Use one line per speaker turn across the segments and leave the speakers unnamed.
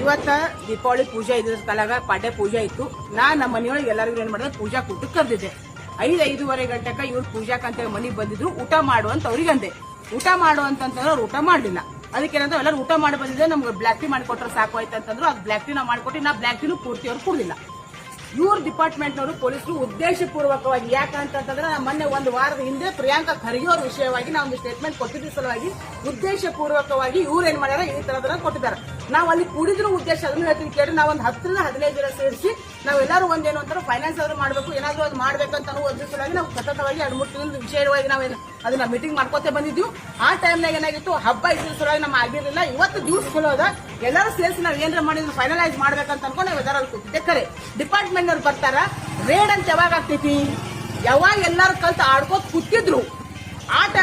ಇವತ್ತ ದೀಪಾವಳಿ ಪೂಜೆ ಇದ್ರ ಕಾಲಾಗ ಪಾಡ್ಯ ಪೂಜೆ ಇತ್ತು ನಾ ನಮ್ಮ ಮನೆಯೊಳಗೆ ಎಲ್ಲರಿಗೂ ಏನ್ ಮಾಡಿದೆ? ಪೂಜಾ ಕೂತು ಕರೆದಿದ್ದೆ. ಐದು, ಐದೂವರೆ ಗಂಟೆಕ ಇವ್ರು ಪೂಜಾಕಂತ ಮನೆಗೆ ಬಂದಿದ್ರು. ಊಟ ಮಾಡು ಅಂತ ಅವ್ರಿಗೆ ಅಂದೆ. ಊಟ ಮಾಡು ಅಂತಂತಂದ್ರೆ ಅವ್ರು ಊಟ ಮಾಡಲಿಲ್ಲ. ಅದಕ್ಕೆ ಏನಂದ್ರೆ ಎಲ್ಲರೂ ಊಟ ಮಾಡಿ ಬಂದಿದ್ದೆ ನಮ್ಗೆ ಬ್ಲಾಕ್ ಟೀ ಮಾಡಿಕೊಟ್ರೆ ಸಾಕು ಆಯ್ತು ಅಂತಂದ್ರು ಅದು ಬ್ಲಾಕ್ ಟೀ ನಾ ಮಾಡ್ಕೊಟ್ಟು ನಾ ಬ್ಲ್ಯಾಕ್ ಟೀನು ಪೂರ್ತಿ ಅವ್ರು ಕುಡ್ದಿಲ್ಲ. ಇವ್ರ ಡಿಪಾರ್ಟ್ಮೆಂಟ್ನವರು ಪೊಲೀಸರು ಉದ್ದೇಶಪೂರ್ವಕವಾಗಿ ಯಾಕಂತಂದ್ರೆ ಮೊನ್ನೆ ಒಂದು ವಾರದ ಹಿಂದೆ ಪ್ರಿಯಾಂಕಾ ಖರ್ಗೆ ವಿಷಯವಾಗಿ ನಾವು ಒಂದು ಸ್ಟೇಟ್ಮೆಂಟ್ ಕೊಟ್ಟಿದ್ದ ಸಲುವಾಗಿ ಉದ್ದೇಶಪೂರ್ವಕವಾಗಿ ಇವ್ರು ಏನ್ ಮಾಡ್ಯಾರ ಈ ತರದ ಕೊಟ್ಟಿದ್ದಾರೆ. ನಾವು ಅಲ್ಲಿ ಕೂಡಿದ್ರು ಉದ್ದೇಶ ಅದನ್ನ ಹೇಳ್ತೀನಿ. ಕೇಳಿ ನಾವು ಒಂದು ಹತ್ತರಿಂದ ಹದಿನೈದು ಜನ ಸೇರಿಸಿ ನಾವೆಲ್ಲರೂ ಒಂದೇನು ಅಂತಾರೆ ಫೈನಾನ್ಸ್ ಆದ್ರೂ ಮಾಡಬೇಕು, ಏನಾದರೂ ಅದು ಮಾಡ್ಬೇಕಂತ ಅನ್ನೋ ಸಲುವಾಗಿ ನಾವು ಸತತವಾಗಿ ಎರಡು ಮೂರು ತಿಂಗಳ ವಿಷಯವಾಗಿ ನಾವು ಅದನ್ನ ಮೀಟಿಂಗ್ ಮಾಡ್ಕೋತೆ ಬಂದಿದ್ದೀವಿ ಆ ಟೈಮ್ನಾಗ ಏನಾಗಿತ್ತು, ಹಬ್ಬ ಇದ್ರ ಸಲುವಾಗಿ ನಮ್ಮ ಆಗಿರಲಿಲ್ಲ. ಇವತ್ತು ದಿವಸ ಹೋದ ಎಲ್ಲರೂ ಸೇರಿಸಿ ನಾವು ಏನಾರ ಮಾಡಿದ್ರು ಫೈನಲೈಸ್ ಮಾಡ್ಬೇಕಂತ ಅನ್ಕೊಂಡು ನಾವು ಎಲ್ಲರೂ ಕೂತಿದ್ದೆ ಕರೆ ಡಿಪಾರ್ಟ್ಮೆಂಟ್ ಅವ್ರು ಬರ್ತಾರ ರೇಡ್ ಅಂತ ಯಾವಾಗ ಆಗ್ತೈತಿ? ಯಾವಾಗ ಎಲ್ಲರೂ ಕಲ್ತು ಆಡ್ಕೋತ ಕೂತಿದ್ರು?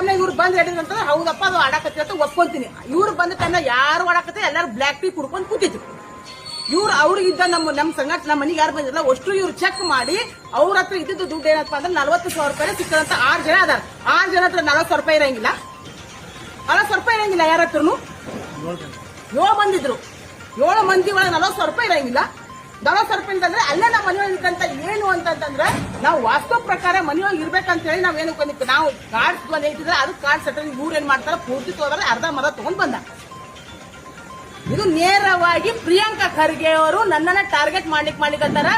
ಟೈಮ್ನಾಗ ಇವ್ರು ಬಂದ್ ಹೇಳಿದ್ರಂತಂದ್ರೆ ಹೌದಪ್ಪ, ಅದು ಆಡಕತ್ತಿ ಅಂತ ಒಪ್ಕೊಂತೀನಿ. ಇವ್ರು ಬಂದ ತನ್ನ ಯಾರು ಆಡಕತ್ತೆ, ಎಲ್ಲರೂ ಬ್ಲ್ಯಾಕ್ ಟೀ ಕುಡ್ಕೊಂಡು ಕೂತಿದ್ರು. ಇವ್ರು ಅವ್ರಿಗಿದ್ದ ನಮ್ಮ ನಮ್ಮ ಸಂಘಟ, ನಮ್ಮ ಮನೆಗೆ ಯಾರು ಬಂದಿಲ್ಲ ಅಷ್ಟು ಇವ್ರು ಚೆಕ್ ಮಾಡಿ ಅವ್ರ ಹತ್ರ ಇದ್ದಿದ್ದು ದುಡ್ಡು ಏನಪ್ಪ ಅಂದ್ರೆ ನಲ್ವತ್ತು ಸಾವಿರ ರೂಪಾಯಿ ಸಿಕ್ಕದಂತ ಆರು ಜನ ಅದಾರ. ಆರು ಜನ ಹತ್ರ ನಲ್ವತ್ತು ಸಾವಿರ ರೂಪಾಯಿ ಇರಂಗಿಲ್ಲ. ನಲವತ್ತು ರೂಪಾಯಿ ಇರಂಗಿಲ್ಲ ಯಾರ ಹತ್ರನು? ಏಳು ಬಂದಿದ್ರು ಏಳು ಮಂದಿ ಒಳಗೆ ನಲವತ್ತು ಸಾವಿರ ರೂಪಾಯಿ ಇರಂಗಿಲ್ಲ. ನಲವತ್ತು ಸಾವಿರ ರೂಪಾಯಿ ಅಂತಂದ್ರೆ ಅಲ್ಲೇ ನಮ್ಮ ಮನೆಯೊಳಗೆ ಏನು ಅಂತಂತಂದ್ರೆ ನಾವು ವಾಸ್ತವ ಪ್ರಕಾರ ಮನೆಯೊಳಗೆ ಇರ್ಬೇಕಂತ ಹೇಳಿ ನಾವ್ ಏನು ಬಂದಿತ್ತು ನಾವು ಕಾರ್ಡ್ ಬಂದ್ ಇಟ್ಟಿದ್ರೆ ಅದು ಕಾರ್ಡ್ ಸೆಟಲ್ ಇವ್ರು ಏನ್ ಮಾಡ್ತಾರೆ ಪೂರ್ತಿ ತೋದ್ರೆ ಅರ್ಧ ಮರ ತಗೊಂಡ್ ಬಂದ. ಇದು ನೇರವಾಗಿ ಪ್ರಿಯಾಂಕಾ ಖರ್ಗೆ ಅವರು ನನ್ನನ್ನ ಟಾರ್ಗೆಟ್ ಮಾಡ್ಲಿಕ್ಕೆ ಮಾಡ್ಲಿಕ್ಕಂತಾರ.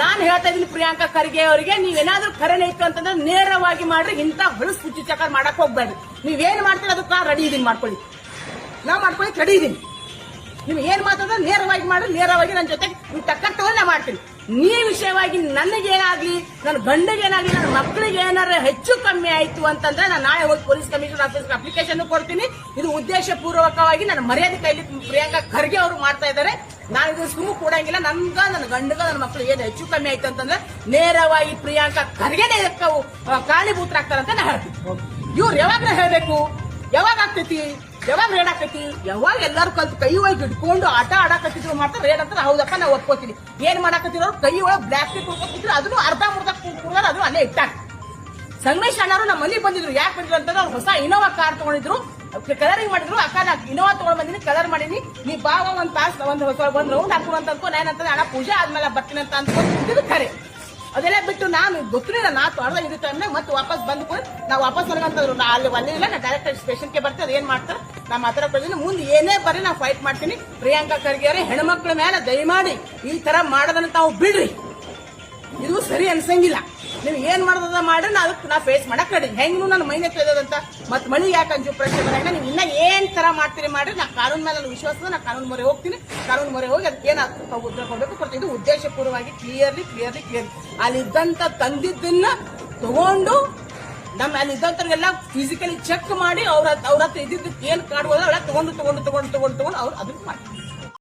ನಾನು ಹೇಳ್ತಾ ಇದ್ದೀನಿ ಪ್ರಿಯಾಂಕಾ ಖರ್ಗೆ ಅವರಿಗೆ ನೀವೇನಾದ್ರೂ ಖರೇನೆ ಇತ್ತು ಅಂತಂದ್ರೆ ನೇರವಾಗಿ ಮಾಡ್ರಿ ಇಂತ ಹೊಲಸು ಪುಚ್ಚಿ ಚಕ್ರ ಮಾಡಕ್ ಹೋಗ್ಬೇಡ್ರಿ. ನೀವೇನ್ ಮಾಡ್ತೀರ ಅದಕ್ಕೆ ನಾ ರೆಡಿ ಇದೀನಿ, ಮಾಡ್ಕೊಳ್ಳಿ. ನಾ ಮಾಡ್ಕೊಳ್ಳಿ ರೆಡಿ ಇದೀನಿ. ನೀವು ಏನ್ ಮಾತಾಡಿದ್ರೆ ನೇರವಾಗಿ ಮಾಡ್ರಿ, ನೇರವಾಗಿ ನನ್ನ ಜೊತೆ ನೀವು ಟಕ್ಕರ್ ನಾ ಮಾಡ್ತೀನಿ. ನೀ ವಿಷಯವಾಗಿ ನನಗೇನಾಗ್ಲಿ ನನ್ನ ಗಂಡಗೇನಾಗ್ಲಿ ನನ್ನ ಮಕ್ಕಳಿಗೆ ಏನಾರ ಹೆಚ್ಚು ಕಮ್ಮಿ ಆಯ್ತು ಅಂತಂದ್ರೆ ನಾನು ನಾಳೆ ಹೋಗಿ ಪೊಲೀಸ್ ಕಮಿಷನರ್ ಆಫೀಸ್ಗೆ ಅಪ್ಲಿಕೇಶನ್ ಕೊಡ್ತೀನಿ. ಇದು ಉದ್ದೇಶ ಪೂರ್ವಕವಾಗಿ ನನ್ನ ಮರ್ಯಾದೆ ಕೈಲಿ ಪ್ರಿಯಾಂಕಾ ಖರ್ಗೆ ಅವರು ಮಾಡ್ತಾ ಇದ್ದಾರೆ. ನಾನು ಇದು ಸುಮ್ಮನೆ ಕೊಡಂಗಿಲ್ಲ. ನನ್ಗ ನನ್ನ ಗಂಡಗ ನನ್ನ ಮಕ್ಕಳು ಏನು ಹೆಚ್ಚು ಕಮ್ಮಿ ಆಯ್ತು ಅಂತಂದ್ರೆ ನೇರವಾಗಿ ಪ್ರಿಯಾಂಕಾ ಖರ್ಗೆನೇ ನಾನು ಕಾರಣೀಭೂತರಾಗ್ತಾರಂತ ನಾ ಹೇಳ್ತೀನಿ. ಇವ್ರು ಯಾವಾಗ ಹೇಳಬೇಕು? ಯಾವಾಗ ಆಗ್ತೈತಿ? ಯಾವಾಗ ರೇಡ್ ಹಾಕತಿ ಯಾವಾಗ ಎಲ್ಲಾರು ಕಲ್ತು ಕೈ ಒಳಗೆ ಇಟ್ಕೊಂಡು ಆಟ ಆಡಾಕತ್ತಿದ್ರು ಮಾಡ್ತಾರೆ ರೇಡ್ ಅಂತ ಹೌದಪ್ಪ ನಾವು ಒಪ್ಕೋತೀನಿ. ಏನ್ ಮಾಡಕತ್ತಿರೋ ಕೈ ಒಳಗೆ ಬ್ಲಾಕ್ ಟೀ ಅದನ್ನು ಅರ್ಧ ಮುರ್ಧ ಕುಡ್ದಾರ ಅದನ್ನು ಅಲ್ಲೇ ಇಟ್ಟಾಕ. ಸಂಗಮೇಶ್ ಅಣ್ಣಾರು ನಮ್ಮ ಮನೆಗೆ ಬಂದಿದ್ರು. ಯಾಕೆ ಬಂದಿದ್ರು ಅಂತಂದ್ರೆ ಅವ್ರು ಹೊಸ ಇನೋವಾ ಕಾರ್ ತಗೊಂಡಿದ್ರು. ಕಲರಿಂಗ್ ಮಾಡಿದ್ರು. ಅಕ್ಕ ನಾ ಇನೋವಾ ತಗೊಂಡ್ ಬಂದಿನಿ ಕಲರ್ ಮಾಡೀನಿ. ನೀ ಬಾವ ಒಂದ್ ತಾಸ್, ಒಂದ್ ಒಂದ್ ರೌಂಡ್ ಹಾಕುವಂತ ಅಂತ ನಾನು ಏನಂತಂದ್ರೆ ಅಣ್ಣ ಪೂಜೆ ಆದ್ಮೇಲೆ ಬರ್ತೀನಿ ಅಂತ ಅನ್ಕೊಂಡು ಖರೆ ಅದೆಲ್ಲ ಬಿಟ್ಟು ನಾನು ಗೊತ್ತಿಲ್ಲ ನಾ ತೊಳೆದ ಇದ್ದ ಟೈಮ್ನಾಗ ಮತ್ತೆ ವಾಪಸ್ ಬಂದು ಕೂಡ ನಾವು ವಾಪಸ್ ನನಗಂತಂದ್ರು ನಾ ಅಲ್ಲಿ ಒಂದೇ ಇಲ್ಲ ನಾ ಡೈರೆಕ್ಟ್ ಸ್ಟೇಷನ್ಗೆ ಬರ್ತೀನಿ ಅದೇನ್ ಮಾಡ್ತಾರೆ? ನಾ ಮಾತಾಡೋದಿಲ್ಲ ಮುಂದೆ ಏನೇ ಬರ್ರಿ ನಾ ಫೈಟ್ ಮಾಡ್ತೀನಿ. ಪ್ರಿಯಾಂಕಾ ಖರ್ಗೆ ಅವರೇ, ಹೆಣ್ಮಕ್ಳ ಮೇಲೆ ದಯಮಾಡಿ ಈ ತರ ಮಾಡೋದನ್ನ ತಾವು ಬಿಡ್ರಿ. ಇದು ಸರಿ ಅನ್ಸಂಗಿಲ್ಲ. ನೀವು ಏನ್ ಮಾಡೋದ ಮಾಡ್ರಿ, ನಾ ಅದಕ್ಕೆ ನಾ ಫೇಸ್ ಮಾಡಕ್ ರೆಡಿ ಹೆಂಗೂ ನನ್ನ ಮೈನೆ ತಿಳಿದಂತ ಮತ್ತೆ ಮಳಿ ಯಾಕೆ ಅಂಜು ಪ್ರಶ್ನೆ ಬರಂಗ ನೀವು ಇನ್ನ ಏನ್ ತರ ಮಾಡ್ತೀರಿ ಮಾಡ್ರಿ, ನಾ ಕಾನೂನ್ ಮೇಲೆ ನನ್ನ ವಿಶ್ವಾಸದ ನಾ ಕಾನೂನು ಮೊರೆ ಹೋಗ್ತೀನಿ. ಕಾನೂನು ಮೊರೆ ಹೋಗಿ ಅದಕ್ಕೆ ಏನಾಗ್ತದೆ ಉತ್ತರ ಕೊಡಬೇಕು. ಉದ್ದೇಶಪೂರ್ವವಾಗಿ ಕ್ಲಿಯರ್ಲಿ ಕ್ಲಿಯರ್ಲಿ ಕ್ಲಿಯರ್ ಅಲ್ಲಿದ್ದಂತ ತಂದಿದ್ದನ್ನ ತಗೊಂಡು ನಮ್ಮ ಅಲ್ಲಿ ಇದ್ದಂತವ್ರಿಗೆಲ್ಲ ಫಿಸಿಕಲಿ ಚೆಕ್ ಮಾಡಿ ಅವ್ರ ಅವ್ರ ಹತ್ರ ಇದ್ದಿದ್ದಕ್ಕೆ ಏನ್ ಕಾಡ್ಬೋದು ಅವೆಲ್ಲ ತಗೊಂಡು ತಗೊಂಡು ತಗೊಂಡು ತಗೊಂಡು ತಗೊಂಡು ಅವ್ರು ಅದಕ್ಕೆ ಮಾಡ್ತಾರೆ.